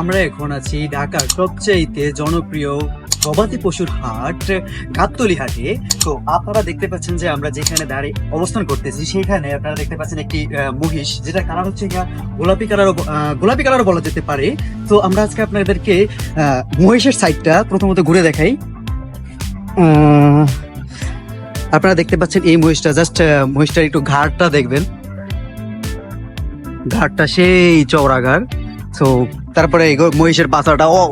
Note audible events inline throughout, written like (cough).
আমরা এখন আছি ঢাকার সবচেয়ে জনপ্রিয় গবাদি পশুর হাট, গাবতলি হাটে। তো আপনারা দেখতে পাচ্ছেন যে আমরা যেখানে দাঁড়িয়ে অবস্থান করতেছি, সেখানে আপনারা দেখতে পাচ্ছেন একটি মহিষ যেটা কালার হচ্ছে গোলাপি কালার গোলাপি কালার বলা যেতে পারে। তো আমরা আজকে আপনাদেরকে মহিষের সাইডটা প্রথমত ঘুরে দেখাই। আপনারা দেখতে পাচ্ছেন এই মহিষটা, জাস্ট মহিষটার একটু ঘাটটা দেখবেন। ঘাটটা সেই ঘাড়। তো তারপরে মহিষের পাতাটা ও!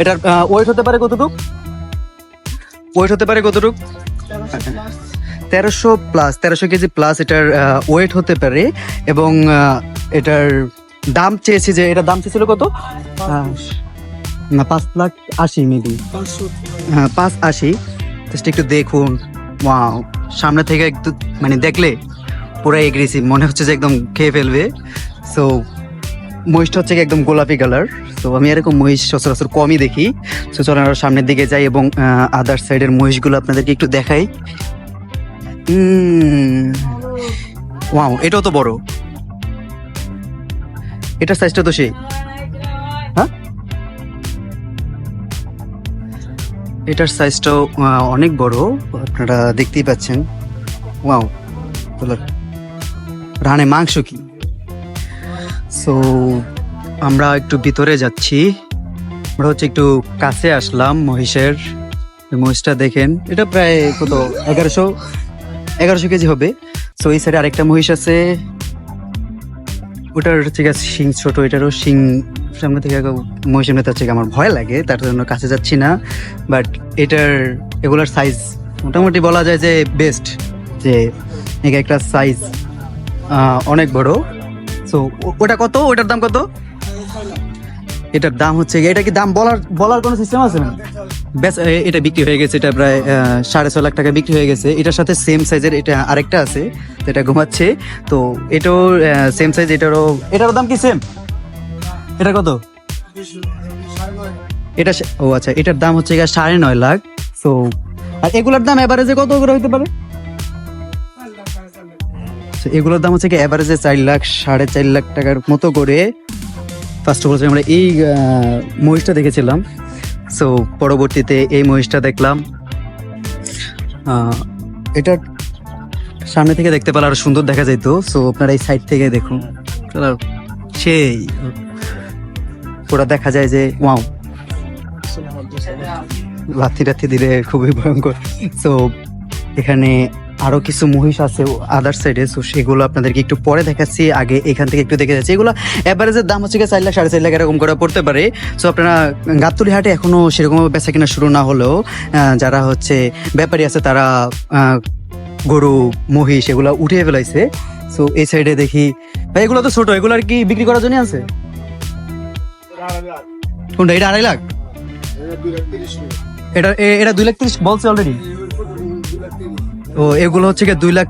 এটার ওয়েট হতে পারে কতটুক? ওয়েট হতে পারে কতটুক? তেরোশো প্লাস। তেরোশো কেজি প্লাস এটার ওয়েট হতে পারে। এবং এটার দাম চেয়েছি যে, এটার দাম চেয়েছিল কত? না, পাঁচ লাখ আশি মেবি হ্যাঁ পাঁচ আশি। জাস্ট একটু দেখুন। ওয়াও সামনে থেকে একটু মানে দেখলে পুরো এগ্রেসিভ মনে হচ্ছে যে একদম খেয়ে ফেলবে। সো মহিষটা হচ্ছে একদম গোলাপি কালার তো আমি এরকম মহিষ সচরাচর কমই দেখি। তো চলেন আরও সামনের দিকে যাই এবং আদার সাইডের মহিষগুলো আপনাদেরকে একটু দেখাই। ওয়াও এটাও তো বড়। এটার সাইজটা তো সেই। হ্যাঁ? এটার সাইজটাও অনেক বড়, আপনারা দেখতেই পাচ্ছেন। ওয়াও রানে মাংস কি? সো আমরা একটু ভিতরে যাচ্ছি। আমরা হচ্ছে একটু কাছে আসলাম মহিষের। মহিষটা দেখেন, এটা প্রায় কত? এগারোশো এগারোশো কেজি হবে। সো এই সাইডে আরেকটা মহিষ আছে। ওটার ঠিক আছে শিং ছোট, এটারও শিং সামনে থেকে মহিষের নেতা থেকে আমার ভয় লাগে, তার জন্য কাছে যাচ্ছি না। বাট এটার, এগুলার সাইজ মোটামুটি বলা যায় যে বেস্ট যে এক একটা সাইজ অনেক বড়। সো ওটা কত? ওটার দাম কত? এটার দাম হচ্ছে এটা কি দাম বলার বলার কোনো সিস্টেম আছে না ব্যাস এটা বিক্রি হয়ে গেছে, এটা প্রায় সাড়ে ছ লাখ টাকা বিক্রি হয়ে গেছে। এটার সাথে সেম সাইজের এটা আরেকটা আছে যেটা ঘুমাচ্ছে। তো এটাও সেম সাইজ এটারও এটারও দাম কি সেম এটা কত? এটা ও আচ্ছা এটার দাম হচ্ছে সাড়ে নয় লাখ। তো আর এগুলোর দাম এভারেজে কত করে হইতে পারে? তো এগুলোর দাম হচ্ছে কি অ্যাভারেজে চার লাখ, সাড়ে চার লাখ টাকার মতো করে। ফার্স্ট অফ অল আমরা এই মহিষটা দেখেছিলাম। সো পরবর্তীতে এই মহিষটা দেখলাম। এটা সামনে থেকে দেখতে পেলে আরও সুন্দর দেখা যেত সো আপনারা এই সাইড থেকে দেখুন। সেই। পুরা দেখা যায় যে ওয়াও লাথি টাথি দিলে খুবই ভয়ঙ্কর। সো এখানে আরও কিছু মহিষ আছে আদার সাইডে সো সেগুলো আপনাদেরকে একটু পরে দেখাচ্ছি আগে এখান থেকে একটু দেখে যাচ্ছি। এগুলো অ্যাভারেজের দাম হচ্ছে চার লাখ সাড়ে চার লাখ এরকম করে পড়তে পারে। সো আপনারা গাবতলি হাটে এখনও সেরকম বেচা কেনা শুরু না হলেও যারা হচ্ছে ব্যাপারী আছে তারা গরু মহিষ এগুলো উঠিয়ে ফেলাইছে। সো এই সাইডে দেখি ভাই এগুলো তো ছোট এগুলো আর কি বিক্রি করার জন্য আছে কোনটা এটা আড়াই লাখ? এটা এটা দুই লাখ তিরিশ বলছে অলরেডি ও এগুলো হচ্ছে গিয়ে দুই লাখ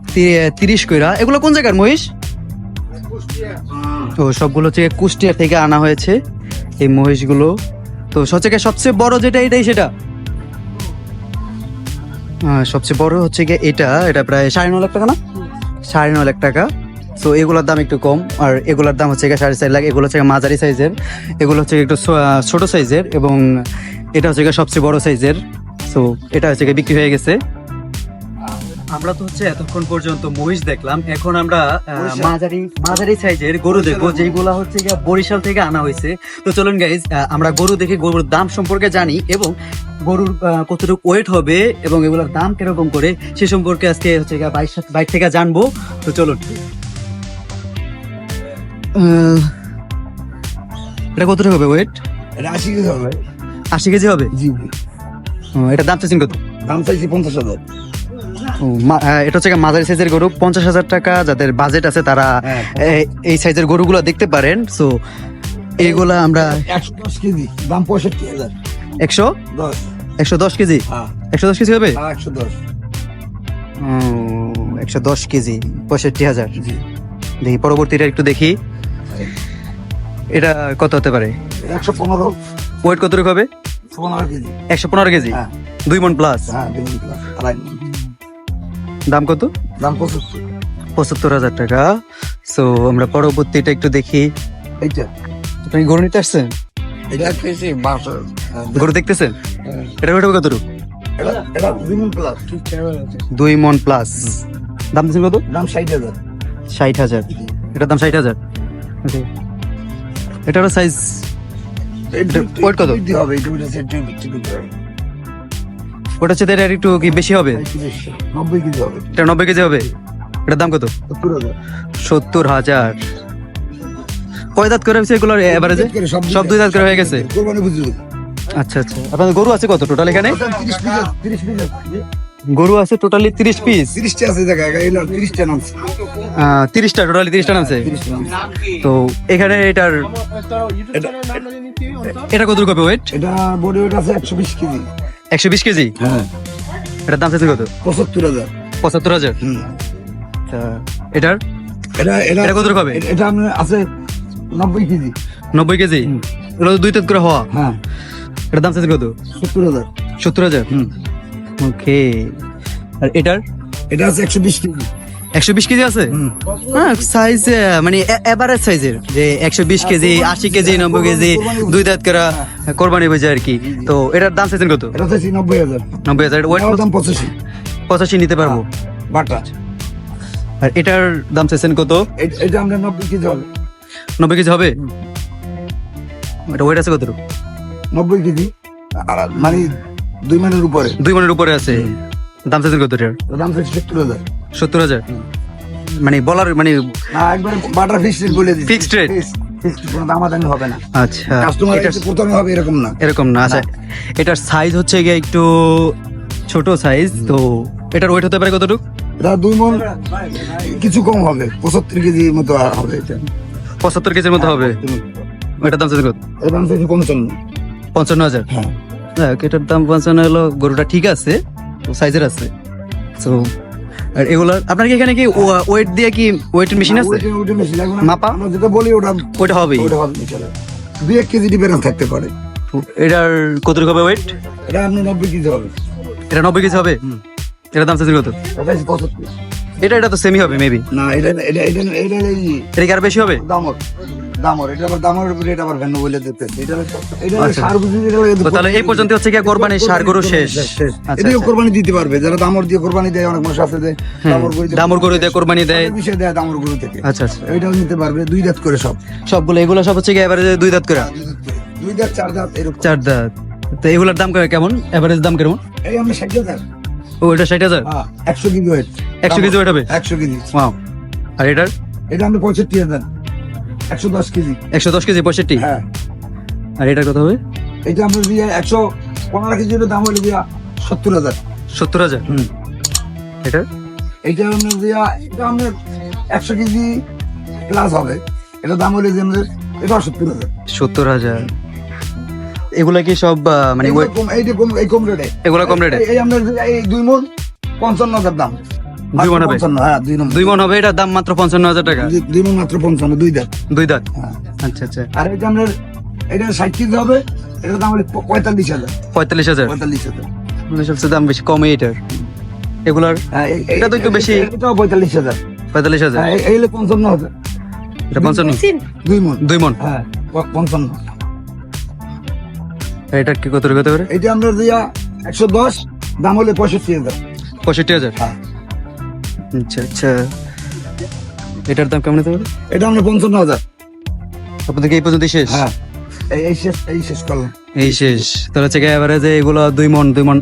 তিরিশ কইরা। এগুলো কোন জায়গার মহিষ? তো সবগুলো হচ্ছে কুষ্টিয়া থেকে আনা হয়েছে এই মহিষগুলো। তো সবচেয়ে সবচেয়ে বড় যেটা এটাই সেটা? সবচেয়ে বড় হচ্ছে গিয়ে এটা। এটা প্রায় সাড়ে ন লাখ টাকা না? সাড়ে ন লাখ টাকা। তো এগুলোর দাম একটু কম। আর এগুলোর দাম হচ্ছে গিয়ে সাড়ে চার লাখ। এগুলো হচ্ছে মাঝারি সাইজের। এগুলো হচ্ছে একটু ছোট সাইজের এবং এটা হচ্ছে গিয়ে সবচেয়ে বড় সাইজের। তো এটা হচ্ছে গিয়ে বিক্রি হয়ে গেছে। আমরা তো হচ্ছে এতক্ষণ পর্যন্ত মহিষ দেখলাম। এখন আমরা মাঝারি মাঝারি সাইজের গরু দেখব যেগুলা হচ্ছে গিয়ে বরিশাল থেকে আনা হয়েছে। তো চলুন গাইজ আমরা গরু দেখে গরুর দাম সম্পর্কে জানি এবং গরুর কতটুকু ওয়েট হবে এবং এগুলোর দাম কীরকম করে সে সম্পর্কে আজকে হচ্ছে বাইক থেকে জানব। তো চলুন। এটা কতটুকু হবে ওয়েট এটা আশি কেজি হবে। আশি কেজি হবে? জি। ও, এটার দাম চাইছেন কত? দাম চাইছি পঞ্চাশ হাজার। এটা হচ্ছে মাঝারি সাইজের গরু। পঞ্চাশ হাজার টাকা যাদের বাজেট আছে তারা হ্যাঁ। এই সাইজের গরুগুলো দেখতে পারেন। সো এগুলা আমরা একশো দশ কেজি দাম পঁয়ষট্টি হাজার। একশো? দশ। একশো দশ কেজি? হ্যাঁ। একশো দশ কেজি হবে? হ্যাঁ, একশো দশ। একশো দশ কেজি পঁয়ষট্টি হাজার। দেখি পরবর্তীটা একটু দেখি। এটা কত হতে পারে? একশো পনেরো। ওয়েট কতটুকু হবে? কেজি। একশো পনেরো কেজি? হ্যাঁ। দুই মন প্লাস দাম কত? দাম পঁচাত্তর। পঁচাত্তর হাজার টাকা। সো আমরা পরবর্তীটা একটু দেখি। এইটা। আপনি গরু নিতে আসছেন? গরু দেখতেছেন? এটা ওটা কত দুই মন প্লাস দাম দিচ্ছেন কত? দাম ষাট হাজার। ষাট হাজার। এটার দাম ষাট হাজার? এটারও সাইজ weight কত? হবে। ওটা হচ্ছে এটা একটু কি বেশি হবে? নব্বই কেজি হবে। এটা নব্বই কেজি হবে? এটার দাম কত? সত্তর হাজার। কয় দাঁত করে হয়েছে এগুলোর এভারেজে সব দুই দাঁত করে হয়ে গেছে? আচ্ছা আচ্ছা। আপনাদের গরু আছে কত টোটাল এখানে? গরু আছে টোটালি তিরিশ পিস তিরিশটা আছে তিরিশটা নামছে। তিরিশটা টোটালি তিরিশটা নামছে? তিরিশটা নামছে। তো এখানে এটার এটা কত হবে ওয়েট এটা বডি ওয়েট আছে একশো বিশ কেজি। একশো বিশ কেজি? হ্যাঁ। এটার দাম চাইছে কত? পঁচাত্তর হাজার। পঁচাত্তর হাজার? হুম। এটার? এটা এটা কত হবে? এটা আপনার আছে নব্বই কেজি। নব্বই কেজি? এগুলো দুই তেত করে হওয়া? হ্যাঁ। এটার দাম চাইছে কত? সত্তর হাজার। সত্তর হাজার? হুম। ওকে। আর এটার? এটা আছে একশো বিশ কেজি। একশো বিশ কেজি আছে? হ্যাঁ সাইজ মানে এভারেজ সাইজের যে একশো বিশ কেজি আশি কেজি নব্বই কেজি দুই দাঁত করা কোরবানি বুঝে আর কি। তো এটার দাম চাইছেন কত? নব্বই হাজার। নব্বই হাজার। দাম পঁচাশি। পঁচাশি নিতে পারব? বাটা আর এটার দাম চাইছেন কত? এটা আমরা নব্বই কেজি হবে। নব্বই কেজি হবে? এটা ওয়েট আছে কত নব্বই কেজি। মানে দুই মানের উপরে। দুই মনের উপরে আছে। দাম চাইছেন কত এটার? দাম আছে সত্তর হাজার। সত্তর হাজার? মানে বলার মানে একবার বাটার ফিক্স রেট বলে? ফিক্সড কোনো দামাদামি হবে না। আচ্ছা। কাস্টমার এটা প্রথমে হবে এরকম না। এরকম না আচ্ছা। এটার সাইজ হচ্ছে গিয়ে একটু ছোট সাইজ তো এটার ওয়েট হতে পারে কতটুকু? এটা দুই মন কিছু কম হবে পঁচাত্তর কেজি মতো হবে এটা। পঁচাত্তর কেজির মতো হবে? এটার দাম কত? থেকে পঞ্চান্ন। পঞ্চান্ন হাজার? হ্যাঁ। এটার দাম পঞ্চান্ন হলো গরুটা ঠিক আছে সাইজের আছে। তো আর এগুলার আপনার কি এখানে কি ওয়েট দিয়ে কি ওয়েটের মেশিন আছে। মাপা? আমরা যেটা বলি ওটা ওইটা হবেই। ওটা হবে দুই এক কেজি ডিফারেন্স থাকতে পারে। এটার কতটুকু হবে ওয়েট এটা আপনি নব্বই কেজি হবে। এটা নব্বই কেজি হবে? এটার দাম চাইছেন কত? এটা এটা তো সেমি হবে মেবি না এটা এটা এটা এটা এটা কি আর বেশি হবে? দামর দামর এটা আবার দামর উপরে আবার ভ্যান বলে দিতে। এটা এটা। সার বুঝি এটা তো তাহলে এই পর্যন্ত হচ্ছে কি কোরবানির সার গরু শেষ। কোরবানি দিতে পারবে। যারা দামর দিয়ে কোরবানি দেয় অনেক মানুষ আছে দেয় দামর গরু দামর গরু দিয়ে। কোরবানি দেয়। বিষয় দেয় দামর গরু থেকে। আচ্ছা আচ্ছা। এটাও নিতে পারবে দুই দাঁত করে সব। সবগুলো এগুলো সব হচ্ছে কি এভারেজে দুই দাঁত করে? দুই দাঁত চার দাঁত এরকম। চার দাঁত। তো এগুলোর দাম কেমন? এভারেজ দাম কেমন? এই আমরা ষাট হাজার। ও এটা ষাট হাজার? হ্যাঁ একশো কেজি ওয়েট 100 কেজি weight হবে? একশো কেজি। Wow. আর এটার? এটা আমরা পঁয়ষট্টি হাজার। একশো দশ কেজি। একশো দশ কেজি পঁয়ষট্টি? হ্যাঁ। আর এটার কত হবে? এটা আমরা দিয়ে একশো পনেরো কেজি হলে দাম হলো দিয়া সত্তর হাজার। সত্তর হাজার? হুম। এটার এইটা আমরা দিয়া এটা আমরা একশো কেজি প্লাস হবে। এটা দাম হলে যে আমাদের এটা সত্তর হাজার। সত্তর হাজার। এগুলা কি সব মানে এই কম রেটে এগুলা কম রেটে এই আমরা এই দুই মন পঞ্চান্ন হাজার দাম। দুই মন হবে? হ্যাঁ দুই নম্বর দুই মন হবে? এটার দাম মাত্র পঞ্চান্ন হাজার টাকা? দুই- মন মাত্র পঞ্চান্ন দুই দাঁত। দুই দাঁত? হ্যাঁ। আচ্ছা আচ্ছা। আর এটা আমরা এটা ষাট কেজি হবে এটার দাম হলে পঁয়তাল্লিশ হাজার। পঁয়তাল্লিশ হাজার? পঁয়তাল্লিশ হাজার। মানে সবচেয়ে দাম বেশি কম এটার। এগুলার? হ্যাঁ, এটা তো একটু বেশি। এটাও পঁয়তাল্লিশ হাজার। পঁয়তাল্লিশ হাজার? এই- হলে পঞ্চান্ন হাজার। এটা পঞ্চান্ন? দুই মন দুই মন হ্যাঁ পঞ্চান্ন। এটা কি কত কত করে? এইটা আমরা দিয়া একশো দশ দাম হলে পঁয়ষট্টি হাজার। পঁয়ষট্টি হাজার? হ্যাঁ। আচ্ছা আচ্ছা। এটার দাম কেমন হতে পারে? এটা আমরা পঞ্চান্ন হাজার। আপনাদের এই পর্যন্ত শেষ? হ্যাঁ। এই- এই শেষ এই শেষ করলাম। এই শেষ। তাহলে হচ্ছে এভারেজে এগুলো দুই মন দুই মন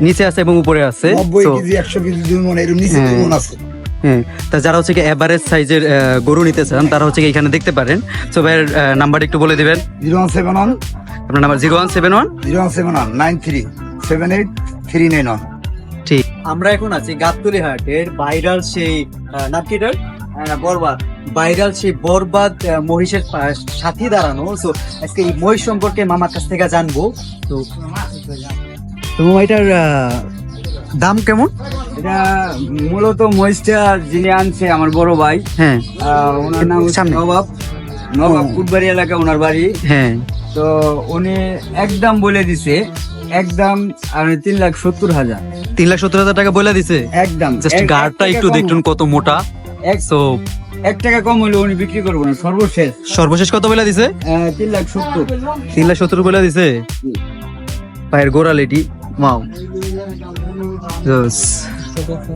নিচে আছে এবং উপরে আছে কেজি একশো কেজি দুই মন এরকম নিচে দুই মন আছে। হ্যাঁ। তা যারা হচ্ছে কি এভারেজ সাইজের গরু নিতে চান তারা হচ্ছে কি এখানে দেখতে পারেন। সো ভাইয়ের নাম্বার একটু বলে দিবেন। Zero one seven one. আপনার number zero one seven one? Zero one seven one nine three seven eight three nine one. ঠিক আমরা এখন আছি গাবতলি হাটের ভাইরাল সেই নাম বরবাদ। ভাইরাল সেই বরবাদ মহিষের সাথে দাঁড়ানো। তো আজকে এই মহিষ সম্পর্কে মামার কাছ থেকে জানব। তো তো এটার দাম কেমন? এটা মূলত মহিষটা যিনি আনছে আমার বড় ভাই হ্যাঁ। ওনার নাম নবাব। নবাব কুটবাড়ি এলাকা ওনার বাড়ি। হ্যাঁ। তো উনি একদম বলে দিছে একদম আর তিন লাখ সত্তর হাজার। তিন লাখ সত্তর হাজার টাকা বলে দিছে? একদম জাস্ট গাড়টা একটু দেখুন কত মোটা। এক তো এক টাকা কম হলে উনি বিক্রি করব না সর্বশেষ। সর্বশেষ কত বলে দিছে? তিন লাখ সত্তর। তিন লাখ সত্তর বলে দিছে? পায়ের গোড়াল এটি মাও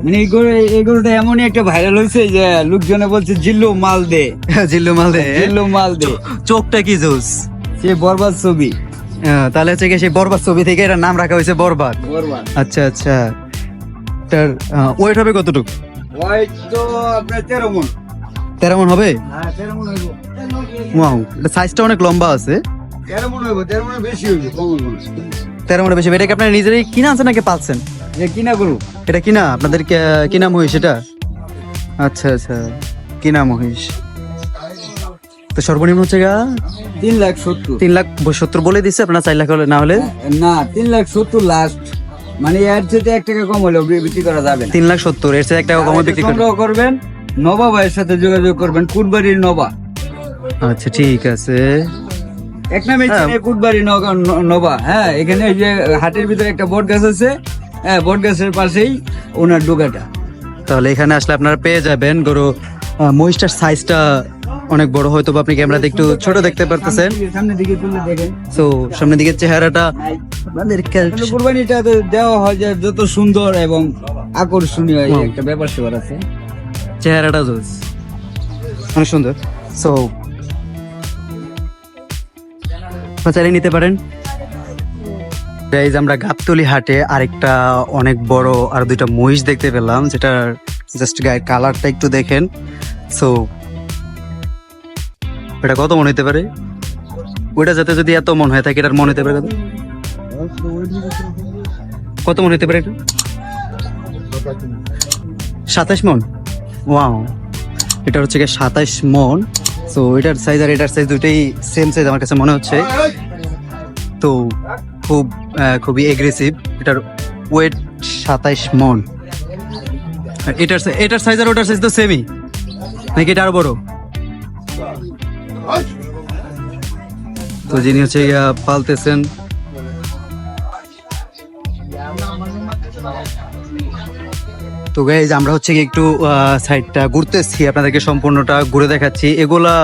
মানে এই গরু এই গরুটা এমনই একটা ভাইরাল হয়েছে যে লোকজনে বলছে জিল্লু মাল দে (laughs) জিল্লু মাল দে জিল্লু মাল দে চোখটা কি জোস? সে বরবাদ ছবি। তাহলে হচ্ছে কি সেই বরবাদ ছবি থেকে এটার নাম রাখা হয়েছে বরবাদ। বরবাদ। আচ্ছা আচ্ছা। তার ওয়েট হবে কতটুকু? ওই তো আপনার তেরো মন। তেরো মন হবে? হ্যাঁ ওয়াও এটা সাইজটা অনেক লম্বা আছে। তেরো মন তেরো মনে বেশি। তেরো মনে বেশি এটা কি আপনার নিজেরই কিনা আছে নাকি পাচ্ছেন কিনা গরু এটা কিনা? আপনাদের কে- কিনা মহিষ এটা? আচ্ছা আচ্ছা। কিনা মহিষ। তো সর্বনিম্ন হচ্ছে গা? তিন লাখ সত্তর। তিন লাখ সত্তর বলে দিচ্ছে আপনার চার লাখ হলে না হলে? না তিন লাখ সত্তর লাস্ট মানে এর চেয়ে এক টাকা কম হলে বিক্রি করা যাবে তিন লাখ সত্তর এর চেয়ে এক টাকা কমে বিক্রি করবেন নবা ভাইয়ের সাথে যোগাযোগ করবেন কুটবাড়ির নবা। আচ্ছা ঠিক আছে। এক নামে হ্যাঁ। কুটবাড়ি নবা। হ্যাঁ এখানে ওই যে হাটের ভিতরে একটা বট গাছ আছে। হ্যাঁ বট গাছের পাশেই ওনার ডোকাটা তাহলে এখানে আসলে আপনারা পেয়ে যাবেন গরু মহিষটার সাইজটা অনেক বড় হয়তো আপনি ক্যামেরাতে একটু ছোট দেখতে পারতেছেন। সামনের দিকে তুলে দেখেন। তো সামনের দিকের চেহারাটা কুরবানিটা দেওয়া হয় যে যত সুন্দর এবং আকর্ষণীয় একটা ব্যাপার স্যাপার আছে। চেহারাটা জোস। অনেক সুন্দর। সো চাইলে নিতে পারেন। গাইজ আমরা গাবতলি হাটে আরেকটা অনেক বড় আর দুইটা মহিষ দেখতে পেলাম যেটা জাস্ট গায়ের কালারটা একটু দেখেন। সো এটা কত মনে হতে পারে? ওইটা যাতে যদি এত মন হয়ে থাকে, এটার মনে হতে পারে কত? কত মনে হতে পারে এটা? সাতাশ মন? ওয়াও। এটা হচ্ছে গিয়ে সাতাশ মন। তো এটার সাইজ আর এটার সাইজ দুটোই সেম সাইজ আমার কাছে মনে হচ্ছে। তো খুব খুবই এগ্রেসিভ এটার ওয়েট সাতাইশ মন। এটার এটার সাইজ আর ওটার সাইজ তো সেমই নাকি এটা আরও বড়? তো যিনি হচ্ছে পালতেছেন, তো গাইজ আমরা হচ্ছে একটু সাইডটা ঘুরতেছি, আপনাদেরকে সম্পূর্ণটা ঘুরে দেখাচ্ছি। এগুলা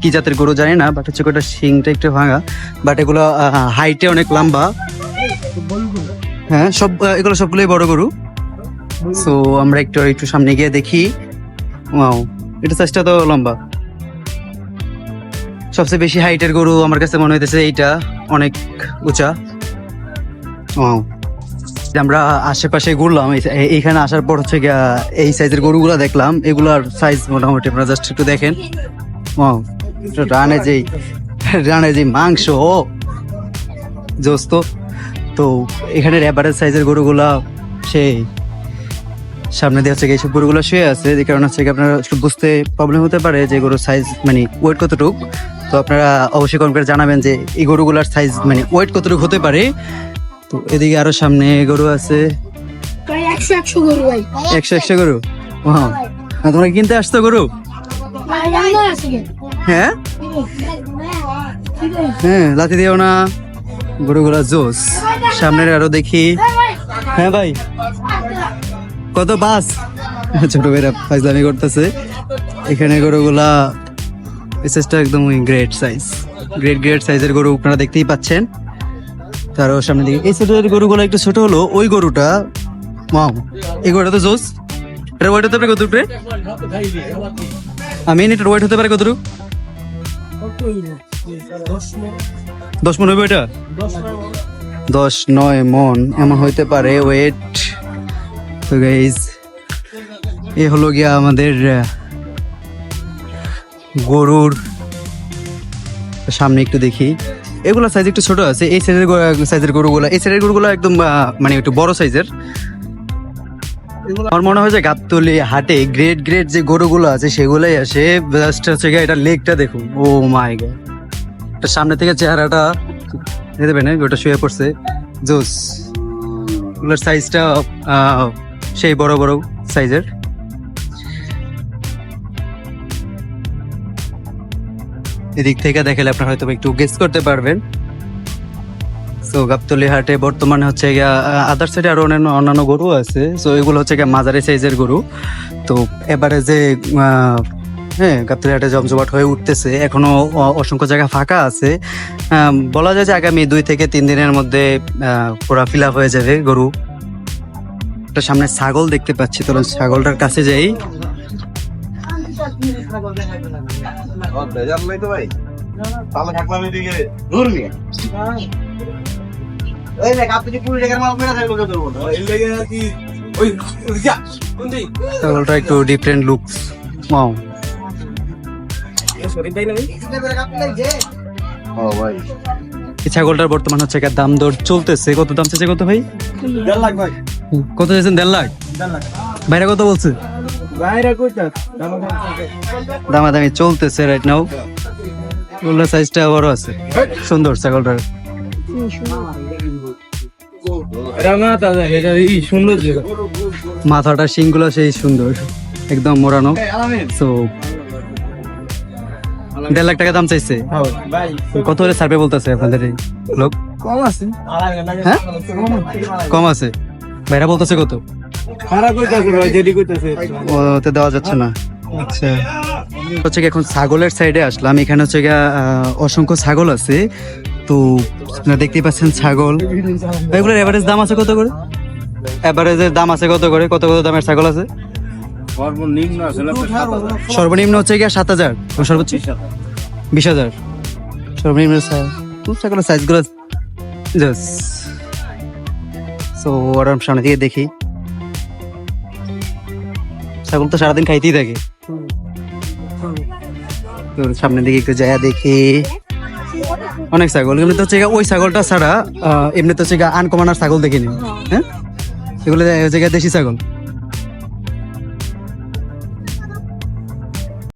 কি জাতের গরু জানি না বাট হচ্ছে ওটা শিংটা একটু ভাঙা বাট এগুলো হাইটে অনেক লম্বা। হ্যাঁ সব এগুলো সবগুলোই বড় গরু। সো আমরা একটু একটু সামনে গিয়ে দেখি। ওয়াও এটা সাইজটা তো লম্বা। সবচেয়ে বেশি হাইটের গরু আমার কাছে মনে হইতেছে এইটা অনেক উঁচা। ওয়াও আমরা আশেপাশে ঘুরলাম, এই- এই- এইখানে আসার পর হচ্ছে এই সাইজের গরুগুলা দেখলাম, এগুলার সাইজ মোটামুটি আপনারা জাস্ট একটু দেখেন। এটা রানে যেই, রানে যে মাংস, ও। জোস্ত তো এখানের অ্যাভারেজ সাইজের গরুগুলা সেই। সামনে দিয়ে হচ্ছে গিয়ে এইসব গরুগুলো শুয়ে আছে, যে কারণে হচ্ছে আপনারা একটু বুঝতে প্রবলেম হতে পারে যে গরুর সাইজ মানে ওয়েট কতটুক। তো আপনারা অবশ্যই কমেন্ট করে জানাবেন যে এই গরুগুলার সাইজ মানে ওয়েট কতটুকু হতে পারে। তো এদিকে আরও সামনে গরু আছে। একশো একশো গরু একশো একশো গরু? আর তোমরা কিনতে আসতো গরু? হ্যাঁ? হ্যাঁ লাথি দিও না। গরুগুলা জোস। সামনের আরও দেখি। হ্যাঁ ভাই। কত বাস? ছোট ভাইরা ফাইজলামি করতেছে। এখানে গরুগুলা এসএসটা একদম গ্রেট সাইজ গ্রেট গ্রেট সাইজের গরু আপনারা দেখতেই পাচ্ছেন। তারও সামনে দিকে। এই ছোট গরুগুলো একটু ছোট হলো, ওই গরুটা মাও এই গরুটা তো জোস। এটা ওয়েট হতে পারে কত উপরে আমি এটার ওয়েট হতে পারে কতটুকু দশ মন হবে এটা? দশ নয় মন, এমন হইতে পারে ওয়েট তো গাইজ এ হলো গিয়া আমাদের গরুর সামনে একটু দেখি। এগুলো সাইজ একটু ছোট আছে, এই সাইজের সাইজের গরুগুলো এই সাইজের গরুগুলো একদম মানে একটু বড় সাইজের আমার মনে হয় যে গাবতলি হাটে গ্রেট গ্রেট যে গরুগুলো আছে, সেগুলোই আসে। জাস্ট হচ্ছে গিয়ে এটা লেগটা দেখুন। ও মাই গড সামনে থেকে চেহারাটা দেখতে পেন ওটা শুয়ে পড়ছে। জোস ওগুলোর সাইজটা সেই বড় বড় সাইজের এদিক থেকে দেখালে আপনারা হয়তো একটু গেস করতে পারবেন। সো গাবতলি হাটে বর্তমানে হচ্ছে গিয়া আদার সাইডে আরও অন্যান্য অন্যান্য গরু আছে। সো এগুলো হচ্ছে গিয়া মাঝারি সাইজের গরু। তো এবারে যে হ্যাঁ গাবতলি হাটে জমজমাট হয়ে উঠতেছে। এখনও অসংখ্য জায়গা ফাঁকা আছে। বলা যায় যে আগামী দুই থেকে তিন দিনের মধ্যে পুরা ফিল হয়ে যাবে গরু। একটা সামনে ছাগল দেখতে পাচ্ছি, তো ছাগলটার কাছে যাই। ছাগলটা একটু ডিফারেন্ট লুকস ওয়াও এই ছাগলটার বর্তমান হচ্ছে দাম দর চলতেছে কত দাম চাইছে কত ভাই ভাই কত চাইছেন দেড় লাখ। ভাইরা কত বলছে? দামাদামি চলতেছে রাইট নাও ছাগলটার সাইজটা বড় আছে। সুন্দর ছাগলটার। মাথাটা শিংগুলো সেই সুন্দর। একদম মোড়ানো। তো দেড় লাখ টাকা দাম চাইছে। কত হলে সার্ভে বলতেছে আপনাদের এই লোক? কম আছে। হ্যাঁ? কম আছে। ভাইরা বলতেছে কত? খারাপ কইতাছে ভাই যেটি কইতাছে। ওতে দেওয়া যাচ্ছে না। আচ্ছা। হচ্ছে কি এখন ছাগলের সাইডে আসলাম এখানে হচ্ছে গিয়া অসংখ্য ছাগল আছে। তো আপনারা দেখতেই পাচ্ছেন ছাগল। এগুলোর এভারেজ দাম আছে কত করে? এভারেজের দাম আছে কত করে? কত কত দামের ছাগল আছে? সর্বনিম্ন হচ্ছে গিয়া সাত হাজার। সর্বোচ্চ? বিশ হাজার। সর্বনিম্ন ছাগলের সাইজগুলো জাস্ট সো ওরা সামনে দিকে দেখি। ছাগল তো সারাদিন খাইতেই থাকে। তো সামনের দিকে একটু যায় দেখি। অনেক ছাগল এমনিতে হচ্ছে গিয়া ওই ছাগলটা ছাড়া আহ, এমনিতে হচ্ছে আনকমানার ছাগল দেখিনি। হ্যাঁ? এগুলো জায়গায় গিয়া দেশি ছাগল।